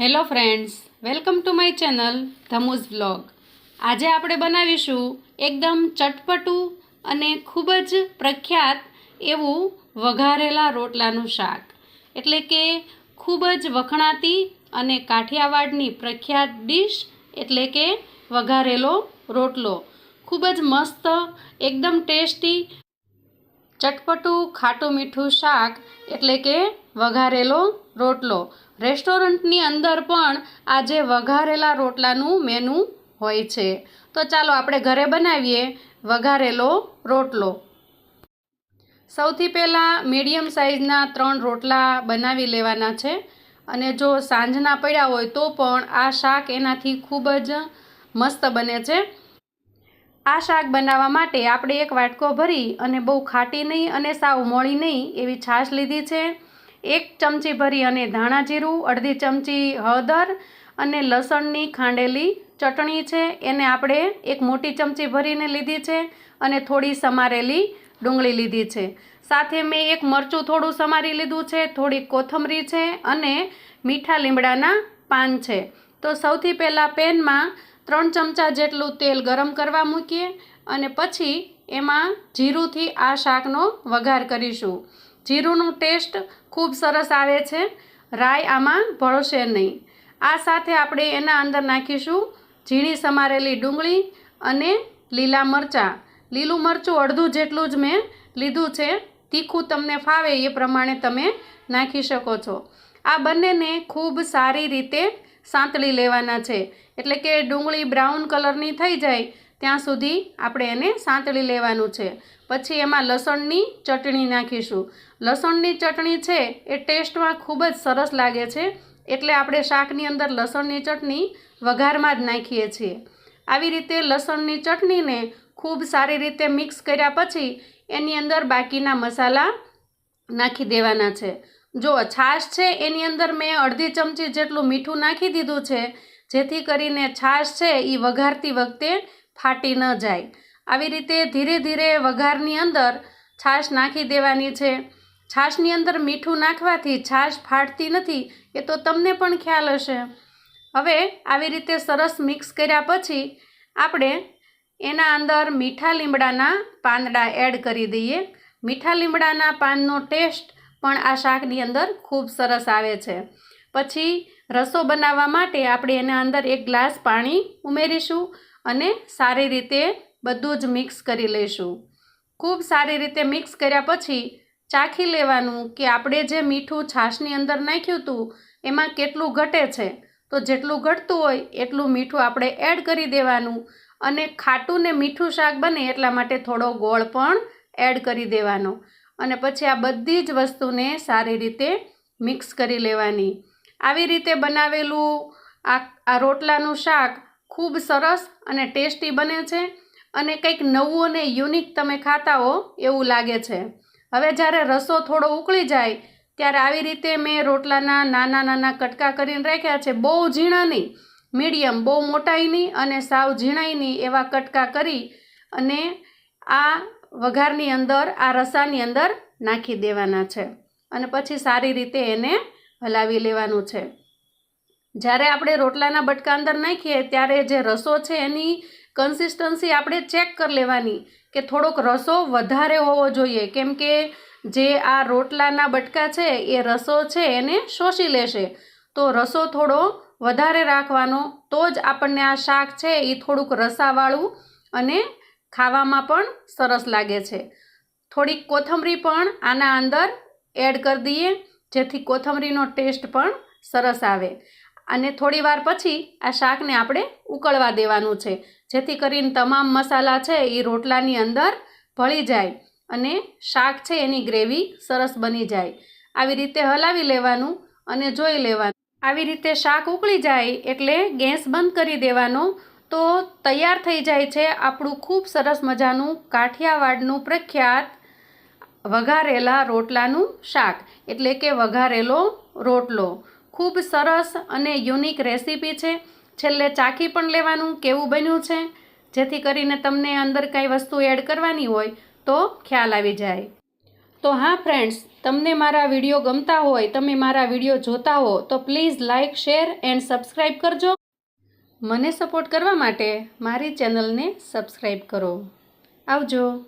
Hello friends welcome to my channel ધમુઝ vlog આજે આપણે બનાવીશું એકદમ ચટપટું અને ખૂબ જ પ્રખ્યાત એવું વઘારેલા રોટલાનું શાક. એટલે કે ખૂબ જ વખણાતી અને કાઠિયાવાડની પ્રખ્યાત ડીશ એટલે કે વઘારેલો રોટલો. ખૂબ જ મસ્ત, એકદમ ટેસ્ટી, ચટપટું, ખાટું મીઠું શાક એટલે કે વઘારેલો રોટલો. રેસ્ટોરન્ટની અંદર પણ આજે વઘારેલા રોટલાનું મેનુ હોય છે. તો ચાલો આપણે ઘરે બનાવીએ વઘારેલો રોટલો. સૌથી પહેલાં મીડિયમ સાઇઝના ત્રણ રોટલા બનાવી લેવાના છે. અને જો સાંજના પડ્યા હોય તો પણ આ શાક એનાથી ખૂબ જ મસ્ત બને છે. આ શાક બનાવવા માટે આપણે એક વાટકો ભરી અને બહુ ખાટી નહીં અને સાવ મોળી નહીં એવી છાશ લીધી છે. એક ચમચી ભરી અને ધાણા જીરું, અડધી ચમચી હળદર અને લસણની ખાંડેલી ચટણી છે. એને આપણે એક મોટી ચમચી ભરીને લીધી છે અને થોડી સમારેલી ડુંગળી લીધી છે. સાથે મેં એક મરચું થોડું સમારી લીધું છે, થોડી કોથમરી છે અને મીઠા લીમડાના પાન છે. તો સૌથી પહેલાં પેનમાં ત્રણ ચમચા જેટલું તેલ ગરમ કરવા મૂકીએ અને પછી એમાં જીરુંથી આ શાકનો વઘાર કરીશું. જીરુંનું ટેસ્ટ ખૂબ સરસ આવે છે. રાઈ આમાં ભળશે નહીં. આ સાથે આપણે એના અંદર નાખીશું ઝીણી સમારેલી ડુંગળી અને લીલા મરચાં. લીલું મરચું અડધું જેટલું જ મેં લીધું છે. તીખું તમને ફાવે એ પ્રમાણે તમે નાખી શકો છો. આ બંનેને ખૂબ સારી રીતે સાંતળી લેવાના છે. એટલે કે ડુંગળી બ્રાઉન કલરની થઈ જાય ત્યાં સુધી આપણે એને સાંતળી લેવાનું છે. પછી એમાં લસણની ચટણી નાખીશું. લસણની ચટણી છે એ ટેસ્ટમાં ખૂબ જ સરસ લાગે છે. એટલે આપણે શાકની અંદર લસણની ચટણી વઘારમાં જ નાખીએ છીએ. આવી રીતે લસણની ચટણીને ખૂબ સારી રીતે મિક્સ કર્યા પછી એની અંદર બાકીના મસાલા નાખી દેવાના છે. જો છાશ છે એની અંદર મેં અડધી ચમચી જેટલું મીઠું નાખી દીધું છે. જેથી કરીને છાશ છે એ વઘારતી વખતે ફાટી ન જાય. આવી રીતે ધીરે ધીરે વઘારની અંદર છાશ નાખી દેવાની છે. છાશની અંદર મીઠું નાખવાથી છાશ ફાટતી નથી એ તો તમને પણ ખ્યાલ હશે. હવે આવી રીતે સરસ મિક્સ કર્યા પછી આપણે એના અંદર મીઠા લીમડાના પાંદડા એડ કરી દઈએ. મીઠા લીમડાના પાનનો ટેસ્ટ પણ આ શાકની અંદર ખૂબ સરસ આવે છે. પછી રસો બનાવવા માટે આપણે એના અંદર એક ગ્લાસ પાણી ઉમેરીશું. અને સારી રીતે બધું જ મિક્સ કરી લઈશું. ખૂબ સારી રીતે મિક્સ કર્યા પછી ચાખી લેવાનું કે આપણે જે મીઠું છાશની અંદર નાખ્યું હતું એમાં કેટલું ઘટે છે? તો જેટલું ઘટતું હોય એટલું મીઠું આપણે એડ કરી દેવાનું અને ખાટું ને મીઠું શાક બને એટલા માટે થોડો ગોળ પણ એડ કરી દેવાનો. અને પછી આ બધી જ વસ્તુને સારી રીતે મિક્સ કરી લેવાની. આવી રીતે બનાવેલું આ આ રોટલાનું શાક ખૂબ સરસ અને ટેસ્ટી બને છે અને કંઈક નવું અને યુનિક તમે ખાતા હો એવું લાગે છે. હવે જ્યારે રસો થોડો ઉકળી જાય, ત્યારે આવી રીતે મેં રોટલાના નાના નાના કટકા કરીને રાખ્યા છે. બહુ ઝીણા નહીં, મીડિયમ, બહુ મોટાઈ નહીં અને સાવ ઝીણાઈ નહીં એવા કટકા કરી અને આ વઘારની અંદર, આ રસાની અંદર નાખી દેવાના છે અને પછી સારી રીતે એને હલાવી લેવાનું છે. જ્યારે આપણે રોટલાના બટકા અંદર નાખીએ, ત્યારે જે રસો છે એની કન્સિસ્ટન્સી આપણે ચેક કરી લેવાની કે થોડોક રસો વધારે હોવો જોઈએ. કેમ કે જે આ રોટલાના બટકા છે, એ રસો છે એને શોષી લેશે. તો રસો થોડો વધારે રાખવાનો, તો જ આપણને આ શાક છે એ થોડુંક રસાવાળું અને ખાવામાં પણ સરસ લાગે છે. થોડીક કોથમરી પણ આના અંદર એડ કરી દઈએ, જેથી કોથમરીનો ટેસ્ટ પણ સરસ આવે. અને થોડીવાર પછી આ શાકને આપણે ઉકળવા દેવાનું છે. જેથી કરીને તમામ મસાલા છે એ રોટલાની અંદર ભળી જાય અને શાક છે એની ગ્રેવી સરસ બની જાય. આવી રીતે હલાવી લેવાનું અને જોઈ લેવાનું. આવી રીતે શાક ઉકળી જાય એટલે ગેસ બંધ કરી દેવાનો તો તૈયાર થઈ જાય છે આપણું ખૂબ સરસ મજાનું કાઠિયાવાડનું પ્રખ્યાત વઘારેલા રોટલાનું શાક. એટલે કે વઘારેલો રોટલો. ખૂબ સરસ અને યુનિક રેસીપી છે. છેલ્લે ચાખી પણ લેવાનું કેવું બન્યું છે? જેથી કરીને તમને અંદર કાંઈ વસ્તુ એડ કરવાની હોય તો ખ્યાલ આવી જાય. તો હા ફ્રેન્ડ્સ તમને મારા વીડિયો ગમતા હોય, તમે મારા વીડિયો જોતા હો, તો please like share and subscribe કરજો. મને સપોર્ટ કરવા માટે મારી ચેનલને સબસ્ક્રાઈબ કરો. આવજો.